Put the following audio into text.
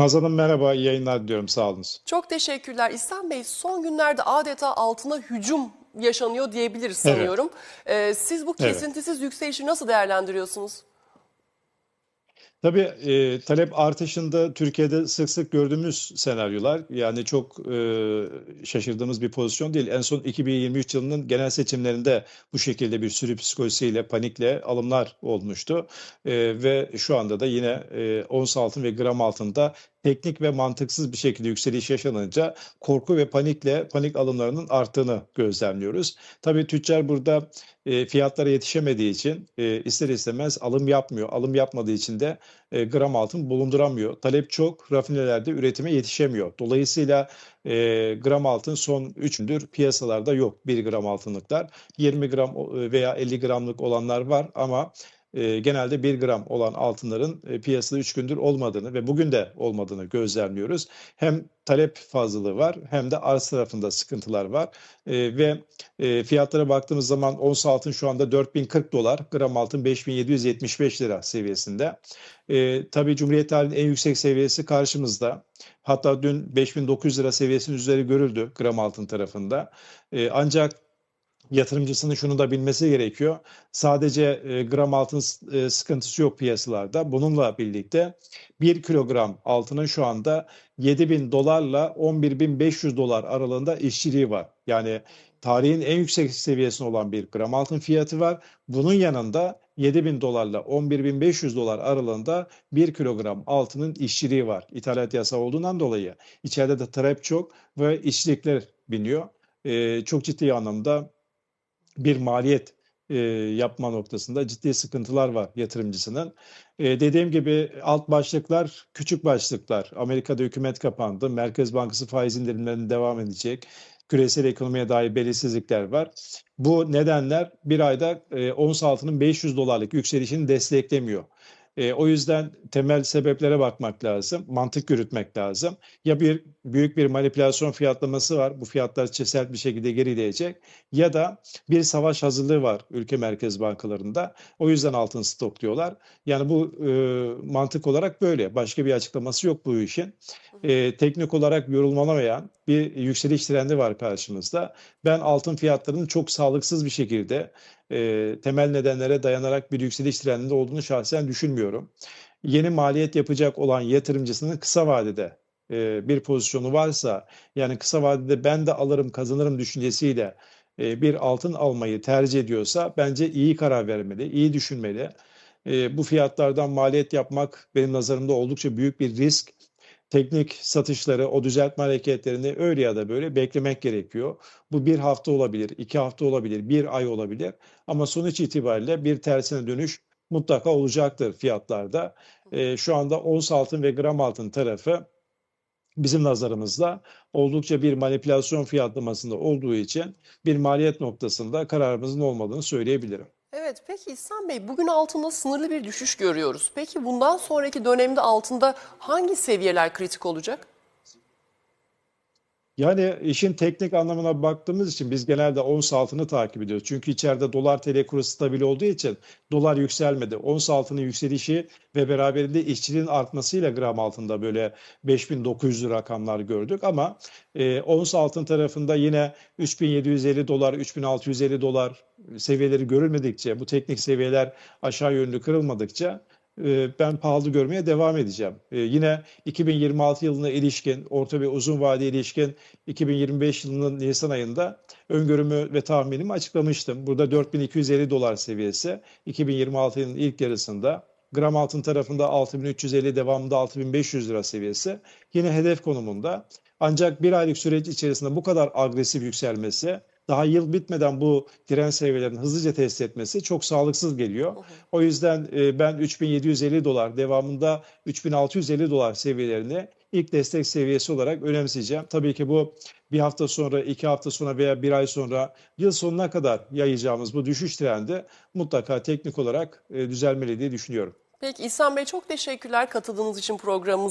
Nazan'ım merhaba, iyi yayınlar diliyorum. Sağ olunuz. Çok teşekkürler. İhsan Bey son günlerde adeta altına hücum yaşanıyor diyebiliriz sanıyorum. Ee, siz bu Evet. kesintisiz yükselişi nasıl değerlendiriyorsunuz? Tabii e, talep artışında Türkiye'de sık sık gördüğümüz senaryolar. Yani çok e, şaşırdığımız bir pozisyon değil. En son 2023 yılının genel seçimlerinde bu şekilde bir sürü psikolojisiyle, panikle alımlar olmuştu. E, ve şu anda da yine e, ons altın ve gram altında teknik ve mantıksız bir şekilde yükseliş yaşanınca korku ve panikle panik alımlarının arttığını gözlemliyoruz. Tabii tüccar burada e, fiyatlara yetişemediği için e, ister istemez alım yapmıyor. Alım yapmadığı için de e, gram altın bulunduramıyor. Talep çok, rafinelerde üretime yetişemiyor. Dolayısıyla e, gram altın son 3 gündür piyasalarda yok 1 gram altınlıklar. 20 gram o- veya 50 gramlık olanlar var ama e, genelde 1 gram olan altınların e, piyasada 3 gündür olmadığını ve bugün de olmadığını gözlemliyoruz. Hem talep fazlalığı var hem de arz tarafında sıkıntılar var. E, ve e, fiyatlara baktığımız zaman ons altın şu anda 4040 dolar, gram altın 5775 lira seviyesinde. E, tabii Cumhuriyet tarihinin en yüksek seviyesi karşımızda. Hatta dün 5900 lira seviyesinin üzeri görüldü gram altın tarafında. E, ancak yatırımcısının şunu da bilmesi gerekiyor. Sadece e, gram altın e, sıkıntısı yok piyasalarda. Bununla birlikte 1 kilogram altının şu anda 7000 dolarla 11500 dolar aralığında işçiliği var. Yani tarihin en yüksek seviyesinde olan bir gram altın fiyatı var. Bunun yanında 7000 dolarla 11500 dolar aralığında 1 kilogram altının işçiliği var. İthalat yasağı olduğundan dolayı içeride de talep çok ve işçilikler biniyor. E, çok ciddi anlamda bir maliyet e, yapma noktasında ciddi sıkıntılar var yatırımcısının. E, dediğim gibi alt başlıklar küçük başlıklar. Amerika'da hükümet kapandı. Merkez Bankası faiz indirimlerinin devam edecek. Küresel ekonomiye dair belirsizlikler var. Bu nedenler bir ayda e, ons altının 500 dolarlık yükselişini desteklemiyor. E, o yüzden temel sebeplere bakmak lazım, mantık yürütmek lazım. Ya bir büyük bir manipülasyon fiyatlaması var, bu fiyatlar sert bir şekilde gerileyecek ya da bir savaş hazırlığı var ülke merkez bankalarında. O yüzden altın stokluyorlar. Yani bu e, mantık olarak böyle. Başka bir açıklaması yok bu işin. E, teknik olarak yorulmalamayan bir yükseliş trendi var karşımızda. Ben altın fiyatlarının çok sağlıksız bir şekilde e, temel nedenlere dayanarak bir yükseliş trendinde olduğunu şahsen düşünmüyorum. Yeni maliyet yapacak olan yatırımcısının kısa vadede e, bir pozisyonu varsa yani kısa vadede ben de alırım kazanırım düşüncesiyle e, bir altın almayı tercih ediyorsa bence iyi karar vermeli, iyi düşünmeli. E, bu fiyatlardan maliyet yapmak benim nazarımda oldukça büyük bir risk. Teknik satışları, o düzeltme hareketlerini öyle ya da böyle beklemek gerekiyor. Bu bir hafta olabilir, iki hafta olabilir, bir ay olabilir. Ama sonuç itibariyle bir tersine dönüş mutlaka olacaktır fiyatlarda. E, şu anda ons altın ve gram altın tarafı bizim nazarımızda oldukça bir manipülasyon fiyatlamasında olduğu için bir maliyet noktasında kararımızın olmadığını söyleyebilirim. Evet, peki İhsan Bey bugün altında sınırlı bir düşüş görüyoruz. Peki bundan sonraki dönemde altında hangi seviyeler kritik olacak? Yani işin teknik anlamına baktığımız için biz genelde ons altını takip ediyoruz. Çünkü içeride dolar TL kuru stabil olduğu için dolar yükselmedi. Ons altının yükselişi ve beraberinde işçiliğin artmasıyla gram altında böyle 5900 rakamlar gördük. Ama e, ons altın tarafında yine 3750 dolar, 3650 dolar seviyeleri görülmedikçe, bu teknik seviyeler aşağı yönlü kırılmadıkça ben pahalı görmeye devam edeceğim. E, Yine 2026 yılına ilişkin, orta ve uzun vade ilişkin 2025 yılının Nisan ayında öngörümü ve tahminimi açıklamıştım. Burada 4250 dolar seviyesi 2026 yılının ilk yarısında. Gram altın tarafında 6350 devamında 6500 lira seviyesi. Yine hedef konumunda. Ancak bir aylık süreç içerisinde bu kadar agresif yükselmesi daha yıl bitmeden bu direnç seviyelerini hızlıca test etmesi çok sağlıksız geliyor. O yüzden e, ben 3750 dolar devamında 3650 dolar seviyelerini ilk destek seviyesi olarak önemseyeceğim. Tabii ki bu bir hafta sonra, iki hafta sonra veya bir ay sonra yıl sonuna kadar yayacağımız bu düşüş trendi mutlaka teknik olarak e, düzelmeli diye düşünüyorum. Peki İhsan Bey çok teşekkürler katıldığınız için programımıza.